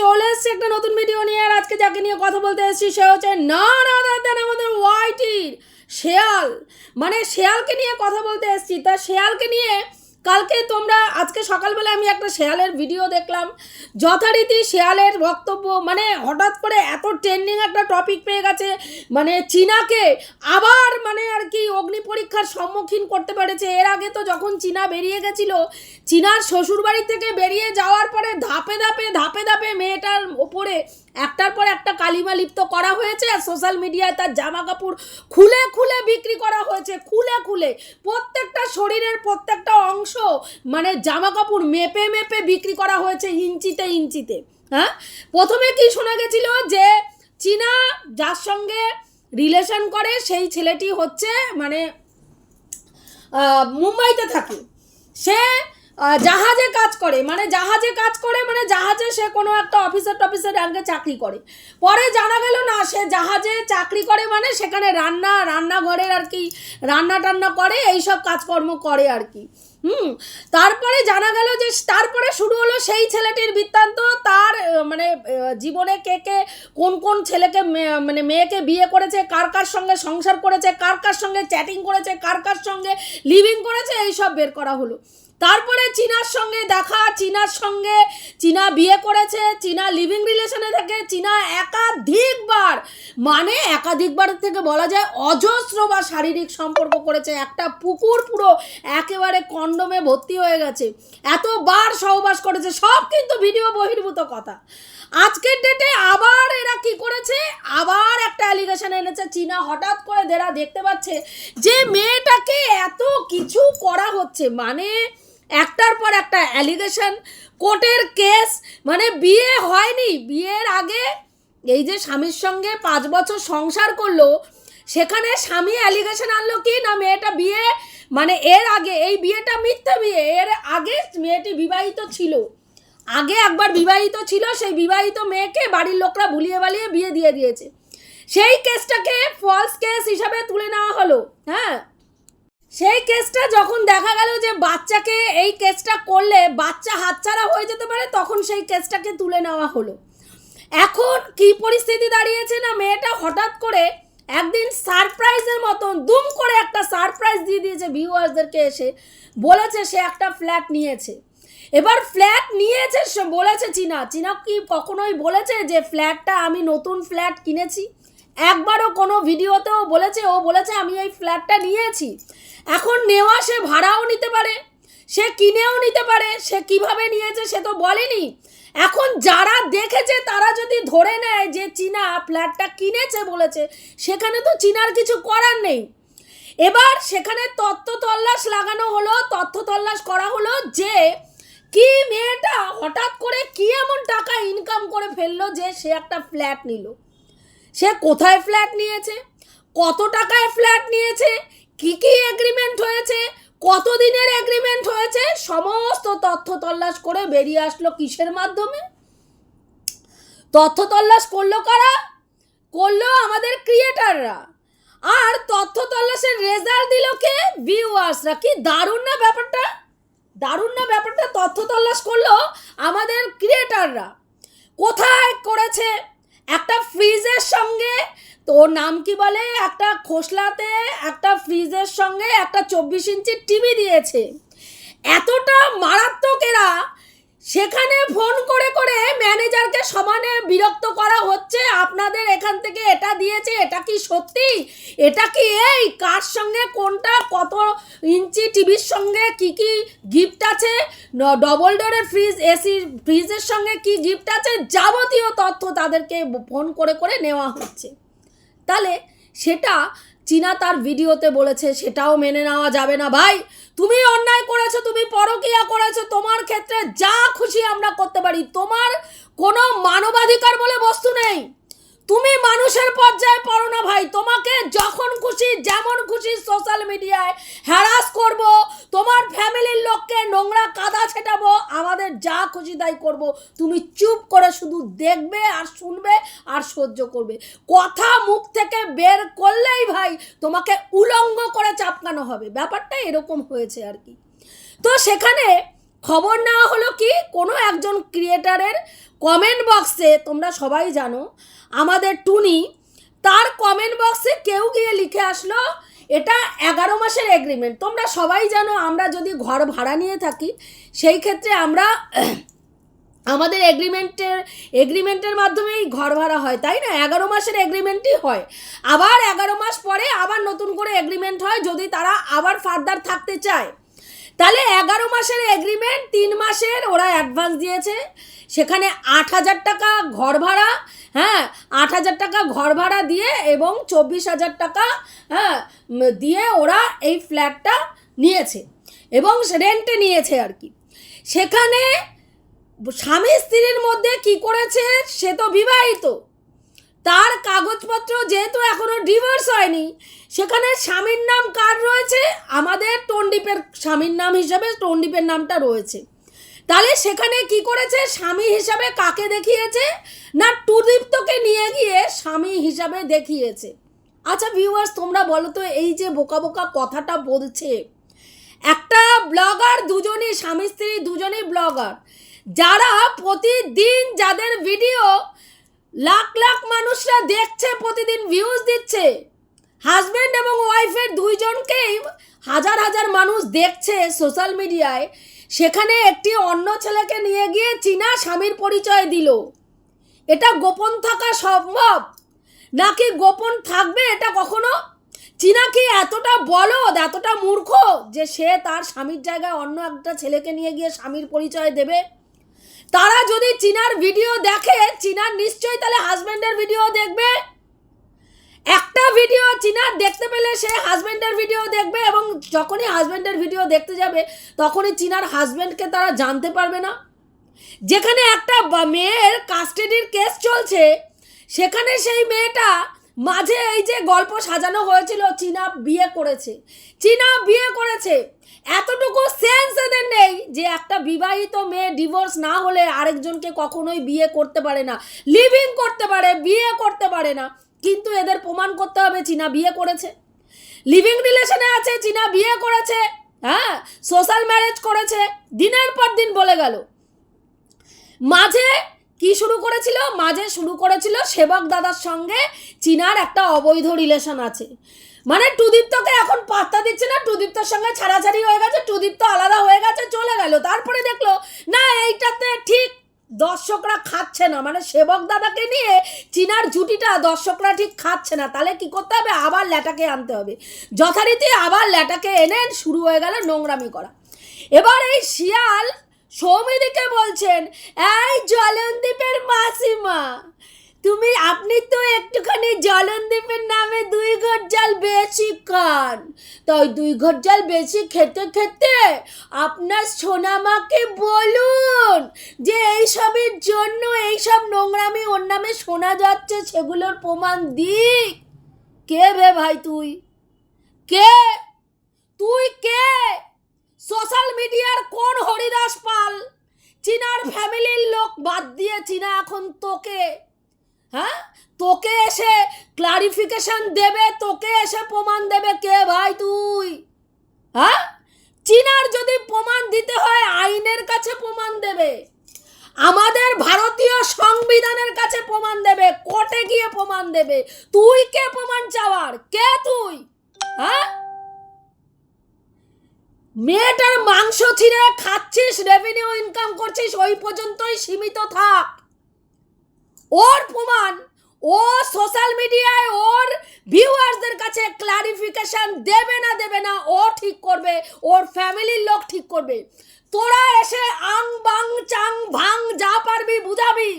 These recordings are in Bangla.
চলে এসছি একটা নতুন ভিডিও নিয়ে, আর আজকে যাকে নিয়ে কথা বলতে এসেছি সে হচ্ছে না না দেন আমাদের ওয়াইটির শেয়াল। মানে শেয়ালকে নিয়ে কথা বলতে এসেছি। তা শেয়ালকে নিয়ে কালকে তোমরা, আজকে সকালবেলা আমি একটা শেয়ালের ভিডিও দেখলাম। যথারীতি শেয়ালের বক্তব্য মানে হঠাৎ করে এত ট্রেন্ডিং একটা টপিক পেয়ে গেছে মানে চীনাকে আবার মানে আর কি অগ্নি পরীক্ষার সম্মুখীন করতে পেরেছে। এর আগে তো যখন চীনা বেরিয়ে গেছিল, চীনার শ্বশুরবাড়ি থেকে বেরিয়ে যাওয়ার পরে ধাপে ধাপে ধাপে ধাপে মেয়েটার ওপরে একটার পর একটা কালিমা লিপ্ত করা হয়েছে আর সোশ্যাল মিডিয়ায় তার জামা কাপড় খুলে খুলে বিক্রি করা হয়েছে, খুলে খুলে। প্রত্যেকটা শরীরের প্রত্যেকটা অংশ মানে জামা কাপড় মেপে মেপে বিক্রি করা হয়েছে ইঞ্চিতে ইঞ্চিতে হ্যাঁ? প্রথমে কি শোনা গেছিল যে চীনা যার সঙ্গে রিলেশন করে সেই ছেলেটি হচ্ছে মানে মুম্বাইতে থাকে। সে জাহাজে কাজ করে। মানে জাহাজে কাজ করে মানে জাহাজে সে কোনো একটা অফিসার টফিসার র্যাঙ্কে চাকরি করে। পরে জানা গেল না, সে জাহাজে চাকরি করে মানে সেখানে রান্না, রান্নাঘরের আর কি, রান্না টান্না করে, এইসব কাজকর্ম করে আর কি। হুম, তারপরে জানা গেল যে তারপরে শুরু হলো সেই ছেলেটির বৃত্তান্ত। তার মানে জীবনে কে কে, কোন কোন ছেলেকে মানে মেয়েকে বিয়ে করেছে, কার কার সঙ্গে সংসার করেছে, কার কার সঙ্গে চ্যাটিং করেছে, কার কার সঙ্গে লিভিং করেছে, এইসব বের করা হলো। তারপরে চীনার সঙ্গে দেখা, চীনার সঙ্গে চীনা বিয়ে করেছে, চীনা লিভিং রিলেশনে থাকে, চীনা একাধিকবার মানে একাধিকবার থেকে বলা যায় অজস্র বা শারীরিক সম্পর্ক করেছে, একটা পুকুর পুরো একেবারে কন্ডমে ভর্তি হয়ে গেছে, এতবার সহবাস করেছে, সব কিন্তু ভিডিও বহির্ভূত কথা। আজকের ডেটে আবার এরা কি করেছে? আবার একটা অ্যালিগেশন এনেছে, চীনা হঠাৎ করে দেরা দেখতে পাচ্ছে যে মেয়েটাকে এত কিছু করা হচ্ছে মানে একটার পর একটা অ্যালিগেশন কোর্টের কেস মানে বিয়ে হয়নি। বিয়ের আগে এই যে স্বামীর সঙ্গে পাঁচ বছর সংসার করল, সেখানে স্বামী অ্যালিগেশন আনলো কি? না, মেয়েটা বিয়ে মানে এর আগে, এই বিয়েটা মিথ্যে বিয়ে, এর আগে মেয়েটি বিবাহিত ছিল। আগে একবার বিবাহিত ছিল, সেই বিবাহিত মেয়েকে বাড়ির লোকরা ভুলিয়ে বালিয়ে বিয়ে দিয়ে দিয়েছে। সেই কেসটাকে ফলস কেস হিসাবে তুলে নেওয়া হলো হ্যাঁ? সেই কেসটা যখন দেখা গেল যে বাচ্চাকে এই কেসটা করলে বাচ্চা হাতছাড়া হয়ে যেতে পারে, তখন সেই কেসটাকে তুলে নেওয়া হলো। এখন কি পরিস্থিতি দাঁড়িয়েছে না মেয়েটা হঠাৎ করে একদিন সারপ্রাইজের মতন দুম করে একটা সারপ্রাইজ দিয়ে দিয়েছে ভিউয়ার্সদেরকে এসে, বলেছে সে একটা ফ্ল্যাট নিয়েছে। এবার ফ্ল্যাট নিয়েছে বলেছে চীনা চীনা কি কখনোই বলেছে যে ফ্ল্যাটটা আমি নতুন ফ্ল্যাট কিনেছি? একবারও কোনো ভিডিওতেও বলেছে, ও বলেছে, আমি এই ফ্ল্যাটটা নিয়েছি। এখন নেওয়া সে ভাড়াও নিতে পারে, সে কিনেও নিতে পারে, সে কীভাবে নিয়েছে সে তো বলেনি। এখন যারা দেখেছে, তারা যদি ধরে নেয় যে চীনা ফ্ল্যাটটা কিনেছে বলেছে, সেখানে তো চীনার কিছু করার নেই। এবার সেখানে তথ্য তল্লাশ লাগানো হলো, তথ্য তল্লাশ করা হলো যে, কি মেয়েটা হঠাৎ করে কি এমন টাকা ইনকাম করে ফেলল যে সে একটা ফ্ল্যাট নিল? সে কোথায় ফ্ল্যাট নিয়েছে? কত টাকায় ফ্ল্যাট নিয়েছে? কি কি এগ্রিমেন্ট হয়েছে? কত দিনের এগ্রিমেন্ট হয়েছে? সমস্ত তথ্য তল্লাশ করে বেরিয়ে আসলো কিসের মাধ্যমে? তথ্য তল্লাশ করল কারা? করল আমাদের ক্রিয়েটাররা আর তথ্য তল্লাশের রেজাল্ট দিল কে? ভিউয়ার্সরা কি দারুণ না ব্যাপারটা? দারুণ না ব্যাপারটা? তথ্য তল্লাশ করল আমাদের ক্রিয়েটাররা কোথায় করেছে? একটা ফ্রিজের সঙ্গে, তোর নাম কি বলে? একটা খোসলাতে একটা ফ্রিজের সঙ্গে একটা চব্বিশ ইঞ্চির টিভি দিয়েছে। এতটা মারাত্মক এরা সেখানে ফোন করে করে ম্যানেজারকে সমানে বিরক্ত করা হচ্ছে। আপনাদের এখান থেকে এটা দিয়েছে, এটা কি সত্যি? এটা কি এই? কার সঙ্গে কোনটা? কত ইঞ্চি টিভির সঙ্গে কি কি গিফট আছে? ডবল ডোরের ফ্রিজ এসি ফ্রিজের সঙ্গে কি গিফট আছে? যাবতীয় তথ্য তাদেরকে ফোন করে করে নেওয়া হচ্ছে। তাহলে সেটা চীনা তার ভিডিওতে বলেছে, সেটাও মেনে নেওয়া যাবে না ভাই। তুমি অন্যায় করেছ, তুমি পরকিয়া করেছ। তোমার ক্ষেত্রে যা খুশি আমরা করতে পারি। তোমার কোনো মানবাধিকার বলে বস্তু নেই। তুমি মানুষের পর্যায়ে পড়ো না ভাই। তোমাকে যখন খুশি, যেমন খুশি সোশ্যাল মিডিয়ায় হ্যারাস করব। তোমার ফ্যামিলির লোককে নোংরা কাদা ছেটাবো। আমাদের যা খুশি তাই করব। তুমি চুপ করে শুধু দেখবে আর শুনবে আর সহ্য করবে। কথা মুখ থেকে বের করলেই ভাই তোমাকে উলঙ্গ করে চাপকানো হবে। ব্যাপারটা এরকম হয়েছে আর কি। তো সেখানে খবর নেওয়া হলো কি? কোনো একজন ক্রিয়েটারের কমেন্ট বক্সে তোমরা সবাই জানো আমাদের টুনি তার কমেন্ট বক্সে কেউ গিয়ে লিখে আসলো, এটা এগারো মাসের এগ্রিমেন্ট তোমরা সবাই জানো আমরা যদি ঘর ভাড়া নিয়ে থাকি, সেই ক্ষেত্রে আমরা আমাদের এগ্রিমেন্টের এগ্রিমেন্টের মাধ্যমেই ঘর ভাড়া হয়, তাই না? এগারো মাসের এগ্রিমেন্টই হয়। আবার এগারো মাস পরে আবার নতুন করে এগ্রিমেন্ট হয়, যদি তারা আবার ফার্দার থাকতে চায়। তাহলে এগারো মাসের এগ্রিমেন্ট তিন মাসের ওরা অ্যাডভান্স দিয়েছে। সেখানে আট হাজার টাকা ঘর ভাড়া হ্যাঁ আট হাজার টাকা ঘর ভাড়া দিয়ে এবং চব্বিশ হাজার টাকা হ্যাঁ দিয়ে ওরা এই ফ্ল্যাটটা নিয়েছে এবং রেন্টে নিয়েছে আর কি। সেখানে স্বামী স্ত্রীর মধ্যে কি করেছে সে তো বিবাহিত। তার কাগজপত্র যেহেতু এখনও ডিভোর্স হয়নি, সেখানে স্বামীর নাম কার রয়েছে? আমাদের টন্ডিপের স্বামীর নাম হিসাবে টন্ডিপের নামটা রয়েছে। তাহলে সেখানে কি করেছে? স্বামী হিসাবে কাকে দেখিয়েছে? না টুদীপ্তকে নিয়ে গিয়ে স্বামী হিসাবে দেখিয়েছে? আচ্ছা ভিউয়ার্স তোমরা বলো তো, এই যে বোকা বোকা কথাটা বলছে। একটা ব্লগার দুজনই, স্বামী স্ত্রী দুজনেই ব্লগার যারা প্রতিদিন যাদের ভিডিও লাখ লাখ মানুষরা দেখছে, প্রতিদিন ভিউজ দিচ্ছে। হাজব্যান্ড এবং ওয়াইফের দুইজনকেই হাজার হাজার মানুষ দেখছে সোশ্যাল মিডিয়ায় সেখানে একটি অন্য ছেলেকে নিয়ে গিয়ে চীনা স্বামীর পরিচয় দিল। এটা গোপন থাকা সম্ভব? নাকি গোপন থাকবে এটা কখনো? চীনা কি এতটা বলদ, এতটা মূর্খ যে সে তার স্বামীর জায়গায় অন্য একটা ছেলেকে নিয়ে গিয়ে স্বামীর পরিচয় দেবে? তারা যদি চীনার ভিডিও দেখে, চীনার নিশ্চয়ই তাহলে হাজব্যান্ডের ভিডিও দেখবে। একটা ভিডিও চীনার দেখতে পেলে সে হাজব্যান্ডের ভিডিও দেখবে এবং যখনই হাজব্যান্ডের ভিডিও দেখতে যাবে, তখনই চীনার হাজব্যান্ডকে তারা জানতে পারবে না। যেখানে একটা মেয়ের কাস্টাডির কেস চলছে, সেখানে সেই মেয়েটা মাঝে এই যে গল্প সাজানো হয়েছিল, চীনা বিয়ে করেছে। চীনা বিয়ে করেছে। এতটুকু সেন্স এদের নেই যে একটা বিবাহিত মেয়ে ডিভোর্স না হলে আরেকজনকে কখনোই বিয়ে করতে পারে না। লিভিং করতে পারে, বিয়ে করতে পারে না। কিন্তু এদের প্রমাণ করতে হবে চীনা বিয়ে করেছে। লিভিং রিলেশনে আছে, চীনা বিয়ে করেছে হ্যাঁ? সোশ্যাল ম্যারেজ করেছে, দিনের পর দিন বলে গেল। মাঝে কি শুরু করেছিল? মাঝে শুরু করেছিল সেবক দাদার সঙ্গে চীনার একটা অবৈধ রিলেশন আছে। মানে টুদীপ্তকে এখন পাত্তা দিচ্ছে না, টুদীপ্তর সঙ্গে ছাড়াছাড়ি হয়ে গেছে, টুদীপ্ত আলাদা হয়ে গেছে, চলে গেল। তারপরে দেখল, না, এইটাতে ঠিক দর্শকরা খাচ্ছে না। মানে সেবক দাদাকে নিয়ে চীনার জুটিটা দর্শকরা ঠিক খাচ্ছে না। তাহলে কি করতে হবে? আবার ল্যাটাকে আনতে হবে। যথারীতি আবার ল্যাটাকে এনে শুরু হয়ে গেল নোংরামি করা। এবার এই শিয়াল সৌমিদিকে বলছেন, এই জলন্দীপের মাসিমা তুমি, আপনি তো একটুখানি জলনদীপের নামে দুই ঘর জল বেশি খান। তাই দুই ঘর জল বেশি খেতে খেতে আপনার সোনামাকে বলুন যে এইসবের জন্য এইসব নোংরামি, ওর নামে শোনা যাচ্ছে, সেগুলোর প্রমাণ দিক। কে বে ভাই তুই? কে? তুই কে? সোশ্যাল মিডিয়ার কোন হরিদাস পাল? চীনার ফ্যামিলির লোক বাদ দিয়ে চীনা এখন তোকে। হ্যাঁ? তোকে এসে ক্লারিফিকেশন দেবে, তোকে এসে প্রমাণ দেবে কে ভাই তুই। হ্যাঁ? চীনার যদি প্রমাণ দিতে হয়, আইনের কাছে প্রমাণ দেবে। আমাদের ভারতীয় সংবিধানের কাছে প্রমাণ দেবে, কোর্টে গিয়ে প্রমাণ দেবে। তুই কে প্রমাণ চাওয়ার? কে তুই? হ্যাঁ? মেয়েটার মাংস ছিঁড়ে খাচ্ছিস রেভিনিউ ইনকাম করছিস, ওই পর্যন্তই সীমিত থাক। ওর প্রমাণ, ও সোশ্যাল মিডিয়ায় ওর ভিউয়ার্সদের কাছে ক্লারিফিকেশন দেবে না দেবে না, ও ঠিক করবে, ওর ফ্যামিলির লোক ঠিক করবে। তোরা এসে আং বাং চাং ভাং যা পারবি বুঝাবি।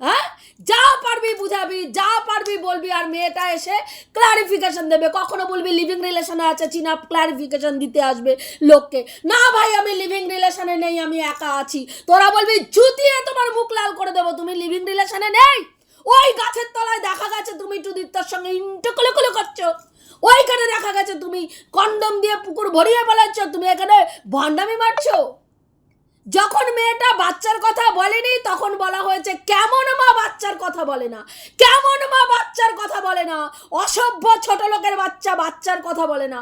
হ্যাঁ? যা পারবি বুঝাবি, যা পারবি বলবি, আর মেয়েটা এসে ক্লারিফিকেশন দেবে। কখনো বলবি লিভিং রিলেশনে আছে চিনা ক্লারিফিকেশন দিতে আসবে লোককে। না ভাই, আমি লিভিং রিলেশনে নেই, আমি একা আছি। তোরা বলবি জুতিয়ে তোমার মুখ লাল করে দেবো, তুমি লিভিং রিলেশনে নেই? ওই গাছের তলায় দেখা গেছে তুমি টুদিত্তার সঙ্গে ইন্টো কলে কলে করছ। ওইখানে দেখা গেছে তুমি কন্ডম দিয়ে পুকুর ভরিয়ে বেড়াচ্ছ তুমি এখানে ভণ্ডামি মারছো। যখন মেয়েটা বাচ্চার কথা বলেনি, তখন বলা হয়েছে, কেমন মা বাচ্চার কথা বলে না? কেমন মা বাচ্চার কথা বলে না? অসভ্য ছোট লোকের বাচ্চা বাচ্চার কথা বলে না।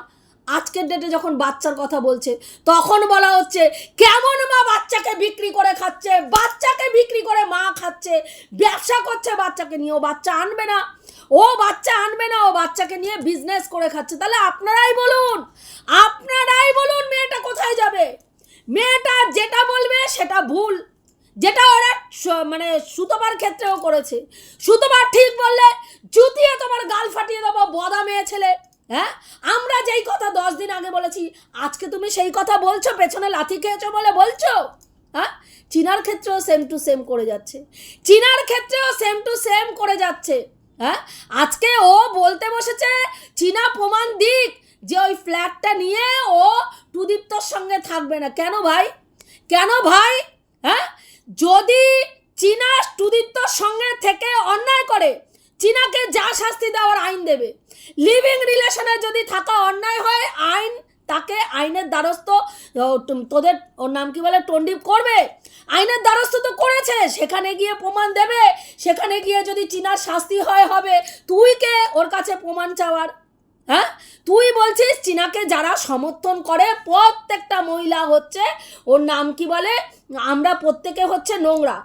আজকের ডেটে যখন বাচ্চার কথা বলছে, তখন বলা হচ্ছে, কেমন মা বাচ্চাকে বিক্রি করে খাচ্ছে? বাচ্চাকে বিক্রি করে মা খাচ্ছে। ব্যবসা করছে বাচ্চাকে নিয়ে, ও বাচ্চা আনবে না। ও বাচ্চা আনবে না, ও বাচ্চাকে নিয়ে বিজনেস করে খাচ্ছে। তাহলে আপনারাই বলুন আপনারাই বলুন মেয়েটা কোথায় যাবে? মেয়েটা যেটা বলবে সেটা ভুল। যেটা ওরা মানে সুতোবার ক্ষেত্রেও করেছে। সুতোবার ঠিক বললে জুতিয়ে তোমার গাল ফাটিয়ে দেবো, বদা মেয়ে ছেলে। হ্যাঁ? আমরা যেই কথা দশ দিন আগে বলেছি, আজকে তুমি সেই কথা বলছো, পেছনে লাথি খেয়েছো বলে বলছো? হ্যাঁ? চীনার ক্ষেত্রেও সেম টু সেম করে যাচ্ছে। চীনার ক্ষেত্রেও সেম টু সেম করে যাচ্ছে। হ্যাঁ? আজকে ও বলতে বসেছে, চীনা প্রমাণ দিক যে ওই ফ্ল্যাটটা নিয়ে ও টুদীপ্তর সঙ্গে থাকবে না। কেন ভাই? কেন ভাই? হ্যাঁ? যদি চীনা টুদীপ্তর সঙ্গে থেকে অন্যায় করে, চীনাকে যা শাস্তি দেওয়ার আইন দেবে। লিভিং রিলেশনে যদি থাকা অন্যায় হয়, আইন তাকে আইনের দ্বারস্থ তোদের, ওর নাম কি বলে টন্ডিপ করবে? আইনের দ্বারস্থ তো করেছে, সেখানে গিয়ে প্রমাণ দেবে। সেখানে গিয়ে যদি চীনার শাস্তি হয়, হবে। তুই কে ওর কাছে প্রমাণ চাওয়ার? হ্যাঁ? তুই বলছিস চীনাকে যারা সমর্থন করে, প্রত্যেকটা মহিলা হচ্ছে, ওর নাম কি বলে? আমরা প্রত্যেকে হচ্ছে নোংরা।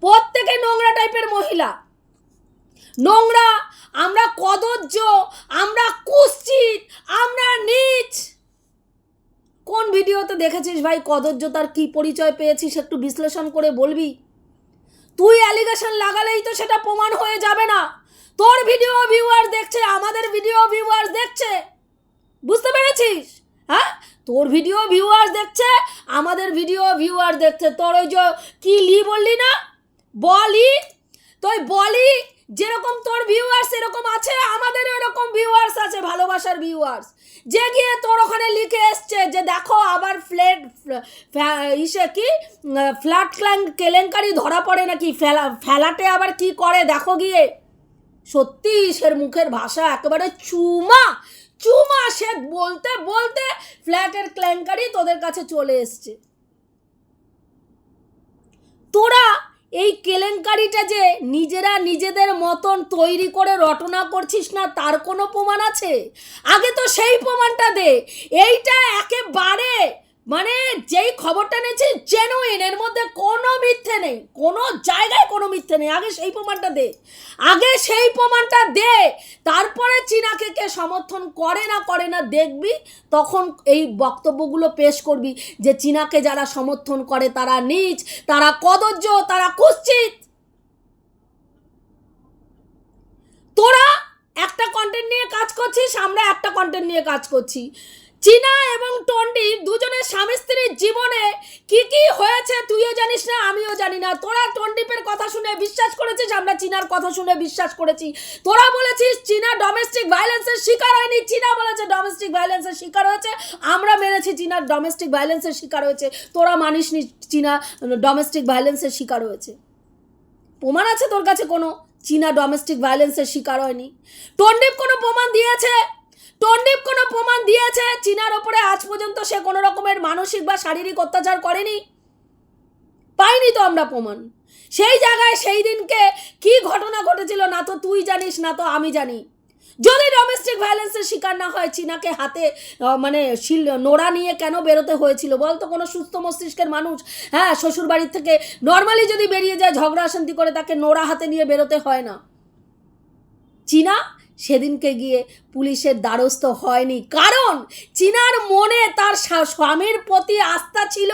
প্রত্যেকে নোংরা টাইপের মহিলা। নোংরা! আমরা কদর্য আমরা কুশ্চিত, আমরা নিচ। কোন ভিডিওতে দেখেছিস ভাই কদর্য তার কি পরিচয় পেয়েছিস? একটু বিশ্লেষণ করে বলবি। তুই অ্যালিগেশন লাগালেই তো সেটা প্রমাণ হয়ে যাবে না। তোর ভিডিও ভিউয়ার দেখছে, আমাদের ভিডিও ভিউয়ার দেখছে। বুঝতে পেরেছিস? হ্যাঁ? তোর ভিডিও ভিউয়ার দেখছে, আমাদের ভিডিও ভিউয়ার দেখছে। তোর ওই যে কি লি বললি না? বলি? তুই বলি, যেরকম তোর ভিউয়ার্স এরকম আছে আমাদের এরকম ভিউয়ার্স আছে, ভালোবাসার ভিউয়ার্স যে গিয়ে তোর ওখানে লিখে এসছে যে, দেখো, আবার ফ্ল্যাট ইসে কি? ফ্ল্যাট ক্ল্যাং, কেলেঙ্কারি ধরা পড়ে নাকি? ফেলা ফেলাটে আবার কি করে? দেখো গিয়ে। সত্যি সের মুখের ভাষা একেবারে চুমা চুমা সে বলতে বলতে ফ্ল্যাটের ক্ল্যাঙ্কারি তোদের কাছে চলে এসছে। তোরা এই কেলেঙ্কারিটা যে নিজেরা নিজেদের মতন তৈরি করে রটনা করছিস না, তার কোনো প্রমাণ আছে? আগে তো সেই প্রমাণটা দে। এইটা একেবারে মানে যেই খবরটা নিয়েছি জেনুইন এর মধ্যে কোনো মিথ্যে নেই। কোনো জায়গায় কোনো মিথ্যে নেই। আগে সেই প্রমাণটা দে। আগে সেই প্রমাণটা দে। তারপরে চীনাকে কে সমর্থন করে না করে না দেখবি, তখন এই বক্তব্যগুলো পেশ করবি যে চীনাকে যারা সমর্থন করে তারা নিচ, তারা কদর্য তারা কুশ্চিত। তোরা একটা কন্টেন্ট নিয়ে কাজ করছিস, আমরা একটা কন্টেন্ট নিয়ে কাজ করছি। চীনা এবং টন্ডিপ দুজনের স্বামী স্ত্রীর জীবনে কি কি হয়েছে তুইও জানিস না, আমিও জানি না। তোরা টন্ডিপের কথা শুনে বিশ্বাস করেছিস? আমরা চীনার কথা শুনে বিশ্বাস করেছি। তোরা বলেছিস চীনা ডোমেস্টিক ভায়োলেন্সের শিকার হয়নি। চীনা বলেছে ডোমেস্টিক ভায়োলেন্সের শিকার হয়েছে। আমরা মেনেছি চীনার ডোমেস্টিক ভায়োলেন্সের শিকার হয়েছে। তোরা মানিসনি চীনা ডোমেস্টিক ভায়োলেন্সের শিকার হয়েছে। প্রমাণ আছে তোর কাছে কোনো? চীনা ডোমেস্টিক ভায়োলেন্সের শিকার হয়নি। টন্ডিপ কোনো প্রমাণ দিয়েছে? টন্ডিপ কোনো প্রমাণ দিয়েছে? চীনার ওপরে আজ পর্যন্ত সে কোনো রকমের মানসিক বা শারীরিক অত্যাচার করেনি? পাইনি তো আমরা প্রমাণ। সেই জায়গায় সেই দিনকে কি ঘটনা ঘটেছিল না তো তুই জানিস, না তো আমি জানি। যদি ডোমেস্টিক ভায়োলেন্সের শিকার না হয়, চীনাকে হাতে মানে শিল, নোড়া নিয়ে কেন বেরোতে হয়েছিল? বলতো কোনো সুস্থ মস্তিষ্কের মানুষ হ্যাঁ শ্বশুর বাড়ির থেকে নর্মালি যদি বেরিয়ে যায়, ঝগড়া শান্তি করে তাকে নোড়া হাতে নিয়ে বেরোতে হয় না। চীনা সেদিনকে গিয়ে পুলিশের দ্বারস্থ হয়নি। কারণ চিনার মনে তার স্বামীর প্রতি আস্থা ছিল,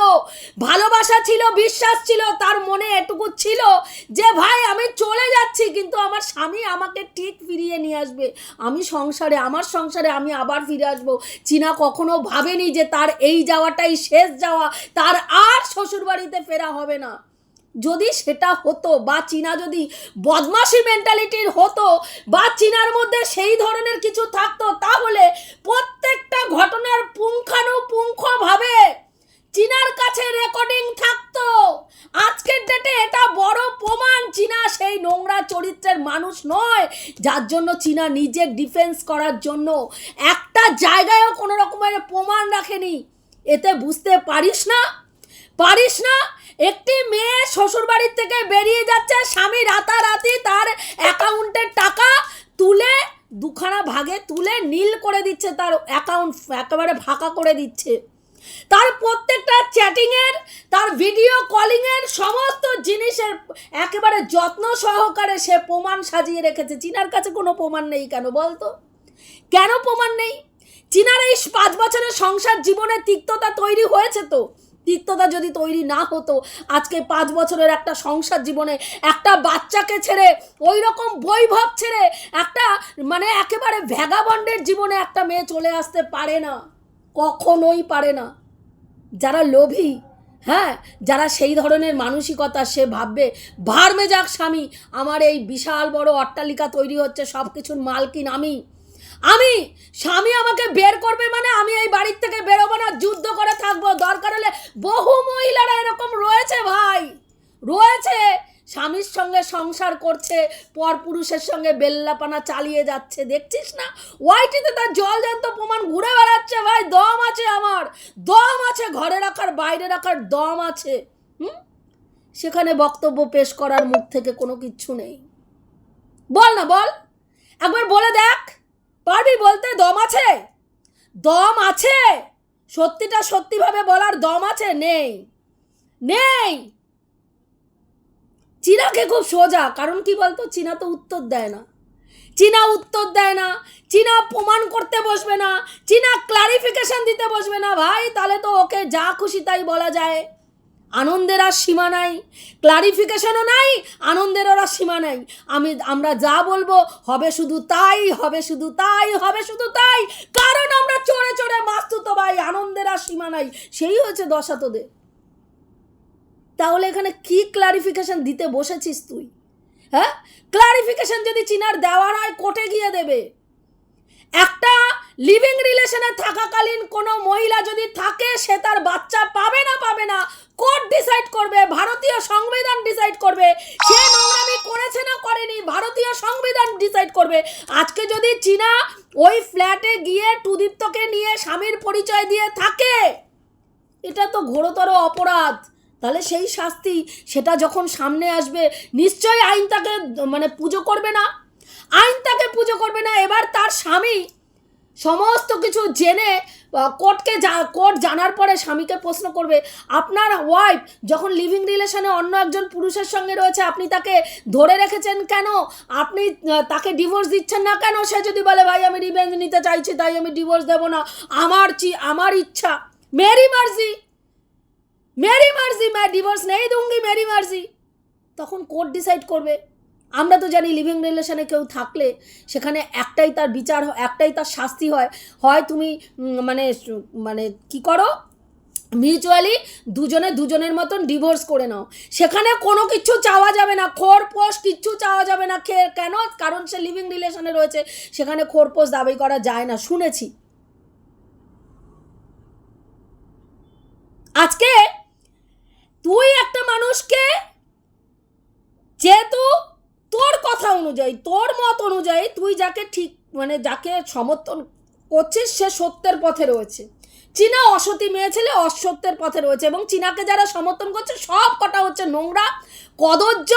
ভালোবাসা ছিল, বিশ্বাস ছিল, তার মনে এটুকু ছিল যে, ভাই, আমি চলে যাচ্ছি, কিন্তু আমার স্বামী আমাকে ঠিক ফিরিয়ে নিয়ে আসবে। আমি সংসারে, আমার সংসারে আমি আবার ফিরে আসব। চীনা কখনো ভাবেনি যে তার এই যাওয়াটাই শেষ যাওয়া। তার আর শ্বশুরবাড়িতে ফেরা হবে না। যদি সেটা হতো বা চীনা যদি বদমাশি মেন্টালিটির হতো বা চীনার মধ্যে সেই ধরনের কিছু থাকতো, তাহলে প্রত্যেকটা ঘটনার পুঙ্খানুপুঙ্খভাবে চীনার কাছে রেকর্ডিং থাকতো। আজকের ডেটে এটা বড় প্রমাণ। চীনা সেই নোংরা চরিত্রের মানুষ নয়, যার জন্য চীনা নিজের ডিফেন্স করার জন্য একটা জায়গায়ও কোনো রকমের প্রমাণ রাখেনি। এতে বুঝতে পারিস না? পারিস না? একটি মেয়ে শ্বশুর বাড়ির থেকে বেরিয়ে যাচ্ছে, স্বামী রাতারাতি তার অ্যাকাউন্টের টাকা তুলে দুখানা ভাগে তুলে নীল করে দিচ্ছে, তার অ্যাকাউন্ট একেবারে ফাঁকা করে দিচ্ছে। তার প্রত্যেকটা চ্যাটিংয়ের তার ভিডিও কলিংয়ের সমস্ত জিনিসের একেবারে যত্ন সহকারে সে প্রমাণ সাজিয়ে রেখেছে। চীনার কাছে কোনো প্রমাণ নেই কেন বলতো? কেন প্রমাণ নেই? চীনার এই পাঁচ বছরের সংসার জীবনে তিক্ততা তৈরি হয়েছে তো? তিক্ততা যদি তৈরি না হতো, আজকে পাঁচ বছরের একটা সংসার জীবনে একটা বাচ্চাকে ছেড়ে ওই রকম বৈভব ছেড়ে একটা মানে একেবারে ভ্যাগাবন্ডের জীবনে একটা মেয়ে চলে আসতে পারে না, কখনোই পারে না। যারা লোভী হ্যাঁ যারা সেই ধরনের মানসিকতা সে ভাববে ভারমে যাক স্বামী, আমার এই বিশাল বড় অট্টালিকা তৈরি হচ্ছে সব কিছুর মালকিন আমি। আমি, স্বামী আমাকে বের করবে মানে আমি এই বাড়ির থেকে বেরোবো না, যুদ্ধ করে থাকব। দরকার হলে বহু মহিলারা এরকম রয়েছে ভাই। রয়েছে। স্বামীর সঙ্গে সংসার করছে পর পুরুষের সঙ্গে বেল্লাপানা চালিয়ে যাচ্ছে, দেখছিস না? ওয়াইটিতে তার জল জ্যান্ত প্রমাণ ঘুরে বেড়াচ্ছে ভাই, দম আছে আমার। দম আছে, ঘরে রাখার, বাইরে রাখার দম আছে। হুম? সেখানে বক্তব্য পেশ করার মুখ থেকে কোনো কিচ্ছু নেই। বল না, বল। একবার বলে দেখ। পারবি বলতে দম আছে? দম আছে। সত্যিটা সত্যিভাবে বলার দম আছে? নেই। নেই। চীনাকে খুব সোজা, কারণ কি বলতো? চীনা তো উত্তর দেয় না। চীনা উত্তর দেয় না। চীনা প্রমাণ করতে বসবে না। চীনা ক্লারিফিকেশন দিতে বসবে না। ভাই, তাহলে তো ওকে যা খুশি তাই বলা যায়। আনন্দের আর সীমা নাই ক্লারিফিকেশনও নাই আনন্দের আর সীমা নাই। আমি, আমরা যা বলব হবে শুধু তাই, হবে শুধু তাই, হবে শুধু তাই। কারণ আমরা চড়ে চড়ে মাস্তুতো ভাই, আনন্দের আর সীমা নাই। সেই হয়েছে দশা তোদের তাহলে এখানে কি ক্লারিফিকেশন দিতে বসেছিস তুই? হ্যাঁ? ক্লারিফিকেশন যদি চিনার দেওয়ার হয়, কোর্টে গিয়ে দেবে। একটা লিভিং রিলেশনে থাকাকালীন কোনো মহিলা যদি থাকে, সে তার বাচ্চা পাবে না পাবে না। কোর্ট ডিসাইড করবে, ভারতীয় সংবিধান ডিসাইড করবে। সে নোংরামি করেছে না করেনি, ভারতীয় সংবিধান ডিসাইড করবে। আজকে যদি চীনা ওই ফ্ল্যাটে গিয়ে টুদীপ্তকে নিয়ে স্বামীর পরিচয় দিয়ে থাকে, এটা তো ঘোরতর অপরাধ। তাহলে সেই শাস্তি, সেটা যখন সামনে আসবে, নিশ্চয়ই আইন তাকে মানে পুজো করবে না। আইন তাকে পুজো করবে না। এবার তার স্বামী সমস্ত কিছু জেনে কোর্টকে যা কোর্ট জানার পরে স্বামীকে প্রশ্ন করবে, আপনার ওয়াইফ যখন লিভিং রিলেশনে অন্য একজন পুরুষের সঙ্গে রয়েছে, আপনি তাকে ধরে রেখেছেন কেন? আপনি তাকে ডিভোর্স দিচ্ছেন না কেন? সে যদি বলে, ভাই, আমি রিভেঞ্জ নিতে চাইছি, তাই আমি ডিভোর্স দেবো না। আমার চি, আমার ইচ্ছা, মেরি মার্জি মেরি মার্জি ম্যা ডিভোর্স নেই, দুঙ্গি, মেরি মার্জি। তখন কোর্ট ডিসাইড করবে। আমরা তো জানি লিভিং রিলেশনে কেউ থাকলে সেখানে একটাই তার বিচার একটাই তার শাস্তি হয়। হয় তুমি মানে মানে কি করো? মিউচুয়ালি দুজনে দুজনের মতন ডিভোর্স করে নাও। সেখানে কোনো কিছু চাওয়া যাবে না। খোরপোশ কিচ্ছু চাওয়া যাবে না। কেন? কারণ সে লিভিং রিলেশনে রয়েছে। সেখানে খোরপোশ দাবি করা যায় না। শুনেছি। আজকে তুই একটা মানুষকে যেহেতু তোর কথা অনুযায়ী, তোর মত অনুযায়ী তুই যাকে ঠিক মানে যাকে সমর্থন করছিস, সে সত্যের পথে রয়েছে। চীনা অসতী মেয়ে ছেলে অসত্যের পথে রয়েছে এবং চীনাকে যারা সমর্থন করছে, সব কটা হচ্ছে নোংরা কদর্য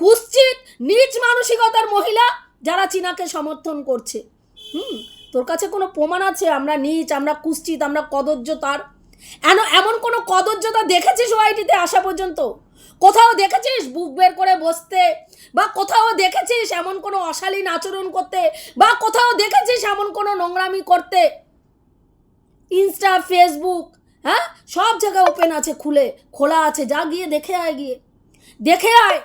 কুশ্চিত নিচ মানসিকতার মহিলা যারা চীনাকে সমর্থন করছে। হুম, তোর কাছে কোনো প্রমাণ আছে? আমরা নিচ, আমরা কুশ্চিত আমরা কদর্য তার। এমন কোনো কদর্যতা দেখেছিস ওআইটিতে আসা পর্যন্ত? কোথাও দেখেছিস বুক বের করে বসতে? বা কোথাও দেখেছিস এমন কোনো অশালীন আচরণ করতে? বা কোথাও দেখেছিস এমন কোনো নোংরামি করতে? ইনস্টা, ফেসবুক হ্যাঁ? সব জায়গায় ওপেন আছে, খুলে, খোলা আছে, যা গিয়ে দেখে আয় গিয়ে। দেখে আয়।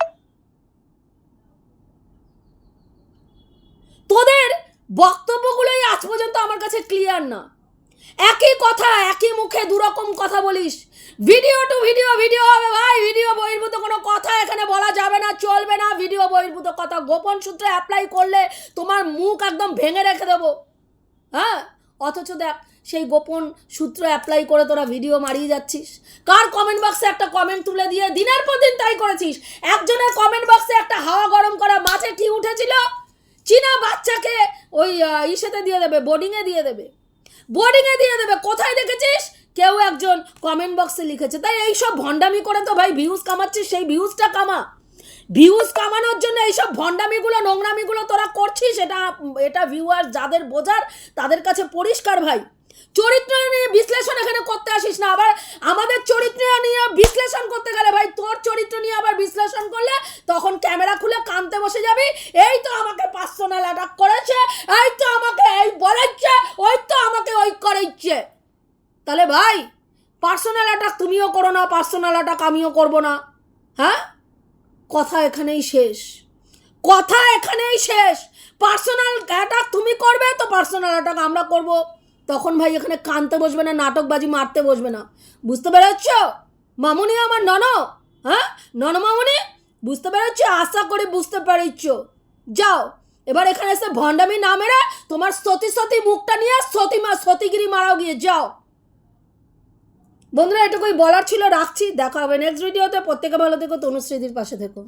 তোদের বক্তব্যগুলোই আজ পর্যন্ত আমার কাছে ক্লিয়ার না। একই কথা, একই মুখে দুরকম কথা বলিস। ভিডিও টু ভিডিও ভিডিও হবে ভাই, ভিডিও বহির্ভূত, কোনো কথা এখানে বলা যাবে না, চলবে না। ভিডিও বহির্ভূত কথা, গোপন সূত্রে অ্যাপ্লাই করলে তোমার মুখ একদম ভেঙে রেখে দেবো। হ্যাঁ? অথচ দেখ, সেই গোপন সূত্র অ্যাপ্লাই করে তোরা ভিডিও মারিয়ে যাচ্ছিস। কার কমেন্ট বক্সে একটা কমেন্ট তুলে দিয়ে দিনের পর দিন তাই করেছিস? একজনের কমেন্ট বক্সে একটা হাওয়া গরম করা মাছে কি উঠেছিল? চীনা বাচ্চাকে ওই ইসেতে দিয়ে দেবে বোর্ডিংয়ে দিয়ে দেবে। বোর্ডিংয়ে দিয়ে দেবে। কোথায় দেখেছিস? কেউ একজন কমেন্ট বক্সে লিখেছে। তাই এই সব ভণ্ডামি করে তো ভাই ভিউজ কামাচ্ছিস, সেই ভিউজটা কামা। ভিউজ কামানোর জন্য এইসব ভণ্ডামিগুলো, নোংরামিগুলো তোরা করছিস, এটা এটা ভিউয়ার যাদের বোঝার, তাদের কাছে পরিষ্কার ভাই। চরিত্র নিয়ে বিশ্লেষণ এখানে করতে আসিস না। আবার আমাদের চরিত্র নিয়ে বিশ্লেষণ করতে গেলে ভাই, তোর চরিত্র নিয়ে আবার বিশ্লেষণ করলে তখন ক্যামেরা খুলে কানতে বসে যাবি। এই তো আমাকে পার্সোনাল অ্যাটাক করেছে, এই তো আমাকে এই বলেছে, ওই ওই করেছে তাহলে ভাই পার্সোনাল অ্যাটাক তুমিও করো না পার্সোনাল অ্যাটাক আমিও করব না। হ্যাঁ? কথা এখানেই শেষ। কথা এখানেই শেষ। পার্সোনাল অ্যাটাক তুমি করবে তো পার্সোনাল অ্যাটাক আমরা করব। তখন ভাই এখানে কানতে বসবে না, নাটকবাজি মারতে বসবে না। বুঝতে পেরেছ? মামুনি আমার নন হ্যাঁ? নন মামুনি? বুঝতে পেরেছ? আশা করি বুঝতে পেরেছ। যাও। এবার এখানে এসে ভণ্ডামি না মেরে তোমার সতী সতী মুখটা নিয়ে সতী মা সতীগিরি মারাও গিয়ে যাও। বন্ধুরা, এটুকুই বলার ছিল। রাখছি। দেখা হবে নেক্সট ভিডিওতে প্রত্যেকে ভালো থেকো, তনুশ্রীদির পাশে থেকো।